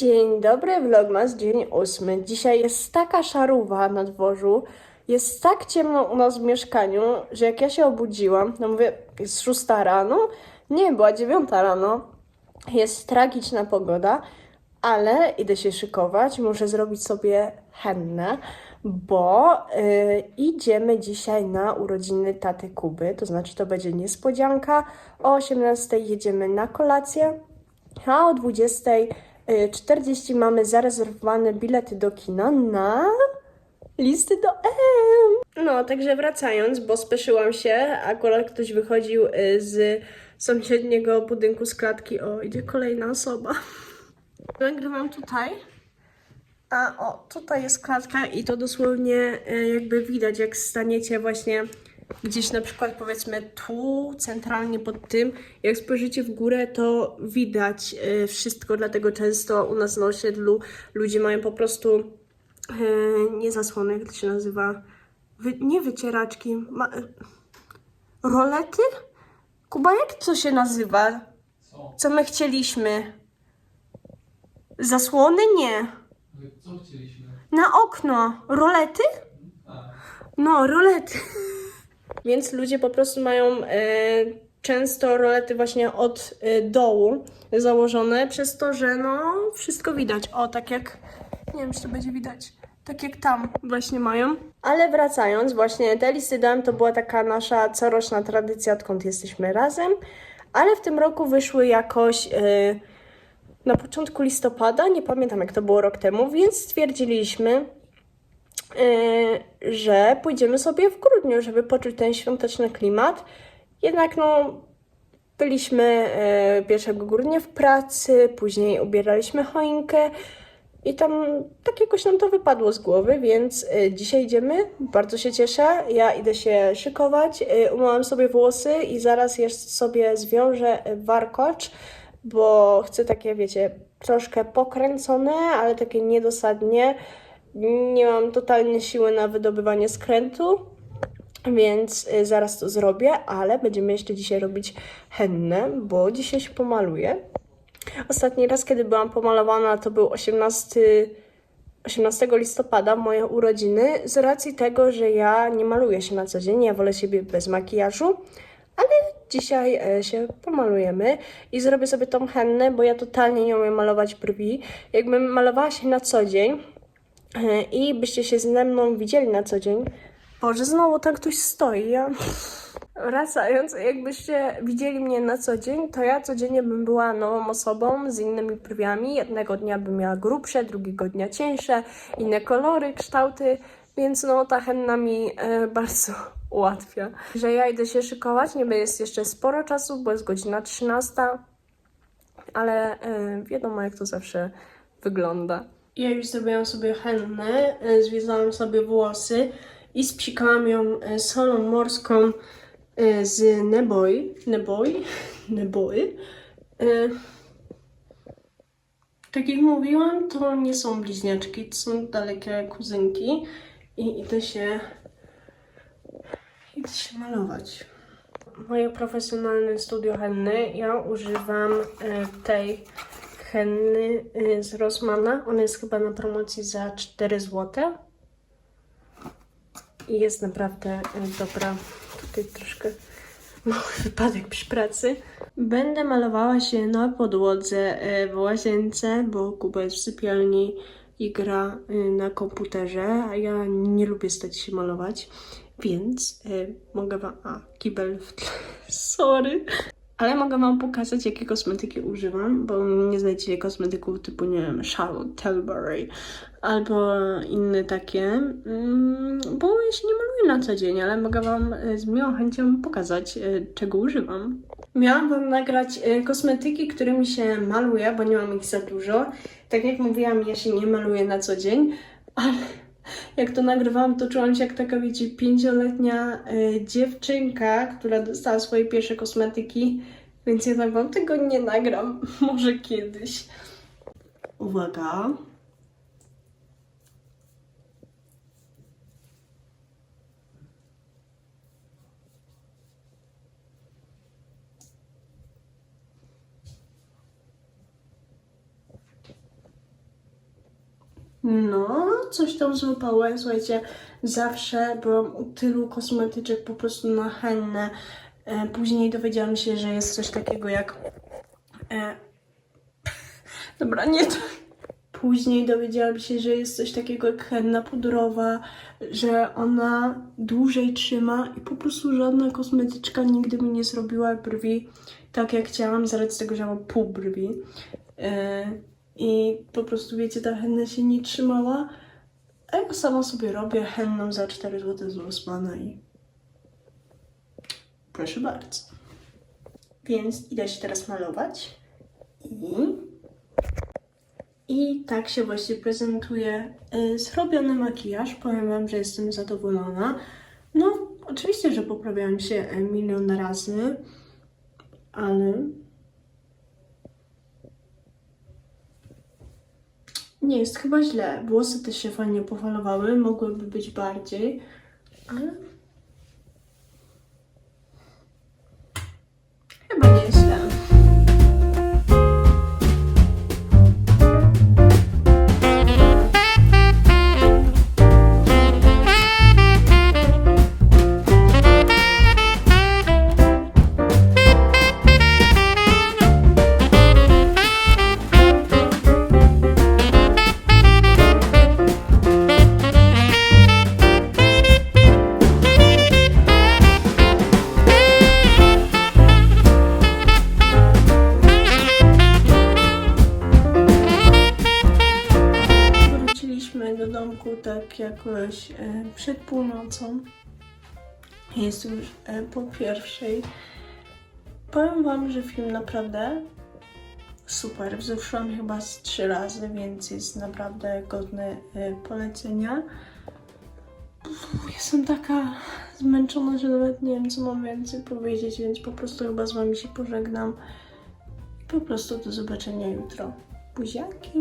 Dzień dobry, vlogmas, dzień ósmy. Dzisiaj jest taka szaruwa na dworzu, jest tak ciemno u nas w mieszkaniu, że jak ja się obudziłam, no mówię, jest szósta rano? Nie, była dziewiąta rano. Jest tragiczna pogoda, ale idę się szykować, muszę zrobić sobie hennę, bo y, idziemy dzisiaj na urodziny taty Kuby, to znaczy to będzie niespodzianka. O 18 jedziemy na kolację, a o 20.40 mamy zarezerwowane bilety do kina na listy do M. No, także wracając, bo spieszyłam się, akurat ktoś wychodził y, z sąsiedniego budynku z klatki. O, idzie kolejna osoba. Nagrywam tutaj. A o, tutaj jest klatka i to dosłownie e, jakby widać, jak staniecie właśnie gdzieś na przykład powiedzmy tu, centralnie pod tym, jak spojrzycie w górę, to widać e, wszystko, dlatego często u nas na osiedlu ludzie mają po prostu e, nie zasłony, jak to się nazywa, Wy, nie wycieraczki, ma, e, rolety? Kuba, jak to się nazywa? Co? My chcieliśmy? Zasłony? Nie. Co chcieliśmy? Na okno. Rolety? A, No, rolety. Więc ludzie po prostu mają e, często rolety właśnie od e, dołu założone, przez to, że no wszystko widać. O, tak jak, nie wiem, czy to będzie widać, tak jak tam właśnie mają. Ale wracając, właśnie te listy dałem, to była taka nasza coroczna tradycja, odkąd jesteśmy razem. Ale w tym roku wyszły jakoś e, na początku listopada, nie pamiętam jak to było rok temu, więc stwierdziliśmy, yy, że pójdziemy sobie w grudniu, żeby poczuć ten świąteczny klimat. Jednak no, byliśmy yy, 1 grudnia w pracy, później ubieraliśmy choinkę i tam tak jakoś nam to wypadło z głowy, więc yy, dzisiaj idziemy. Bardzo się cieszę. Ja idę się szykować, yy, umyłam sobie włosy i zaraz jeszcze sobie zwiążę warkocz, bo chcę takie, wiecie, troszkę pokręcone, ale takie niedosadnie. Nie mam totalnie siły na wydobywanie skrętu, więc y, zaraz to zrobię, ale będziemy jeszcze dzisiaj robić hennę, bo dzisiaj się pomaluję. Ostatni raz, kiedy byłam pomalowana, to był 18, 18 listopada, moje urodziny, z racji tego, że ja nie maluję się na co dzień, ja wolę siebie bez makijażu, ale dzisiaj e, się pomalujemy i zrobię sobie tą hennę, bo ja totalnie nie umiem malować brwi. Jakbym malowała się na co dzień, i byście się ze mną widzieli na co dzień. Boże, znowu tam ktoś stoi. Ja... Wracając, jakbyście widzieli mnie na co dzień, to ja codziennie bym była nową osobą z innymi brwiami. Jednego dnia bym miała grubsze, drugiego dnia cieńsze, inne kolory, kształty, więc no ta henna mi e, bardzo ułatwia. Że ja idę się szykować, niby jest jeszcze sporo czasu, bo jest godzina 13, ale e, wiadomo jak to zawsze wygląda. Ja już zrobiłam sobie hennę, e, związałam sobie włosy i spsikałam ją e, solą morską e, z neboi. Neboi? Neboi. Tak jak mówiłam, to nie są bliźniaczki, to są dalekie kuzynki i idę się, idę się malować. Moje profesjonalne studio henny, ja używam tej henny y, z Rossmana. Ona jest chyba na promocji za 4 zł. I jest naprawdę y, dobra. Tutaj troszkę mały wypadek przy pracy. Będę malowała się na podłodze y, w łazience, bo Kuba jest w sypialni i gra na komputerze, a ja nie lubię stać się malować, więc mogę wam... A, kibel w tle. Sorry. Ale mogę Wam pokazać, jakie kosmetyki używam, bo nie znajdziecie kosmetyków typu, nie wiem, Charlotte Tilbury albo inne takie, mm, bo ja się nie maluję na co dzień, ale mogę Wam e, z miłą chęcią pokazać, e, czego używam. Miałam Wam nagrać e, kosmetyki, którymi się maluję, bo nie mam ich za dużo. Tak jak mówiłam, ja się nie maluję na co dzień, ale jak to nagrywałam, to czułam się jak taka, wiecie, pięcioletnia e, dziewczynka, która dostała swoje pierwsze kosmetyki, więc jednak wam tego nie nagram. Może kiedyś. Uwaga. No, coś tam złapałem. Słuchajcie, zawsze byłam u tylu kosmetyczek po prostu na hennę. E, później dowiedziałam się, że jest coś takiego jak... E, dobra, nie to. Później dowiedziałam się, że jest coś takiego jak henna pudrowa, że ona dłużej trzyma i po prostu żadna kosmetyczka nigdy mi nie zrobiła brwi tak jak chciałam, z tego, że mam pół brwi. E, I po prostu wiecie, ta henna się nie trzymała. A ja sama sobie robię henną za 4 zł z Rossmana i proszę bardzo. Więc idę się teraz malować i i tak się właśnie prezentuje y, zrobiony makijaż. Powiem Wam, że jestem zadowolona. No, oczywiście, że poprawiałam się y, milion razy, ale nie jest chyba źle. Włosy też się fajnie pofalowały, mogłyby być bardziej, ale jakoś e, przed północą. Jest już e, po pierwszej. Powiem Wam, że film naprawdę super. Wzruszyłam chyba z trzy razy, więc jest naprawdę godny e, polecenia. Jestem taka zmęczona, że nawet nie wiem, co mam więcej powiedzieć, więc po prostu chyba z Wami się pożegnam. I po prostu do zobaczenia jutro. Buziaki!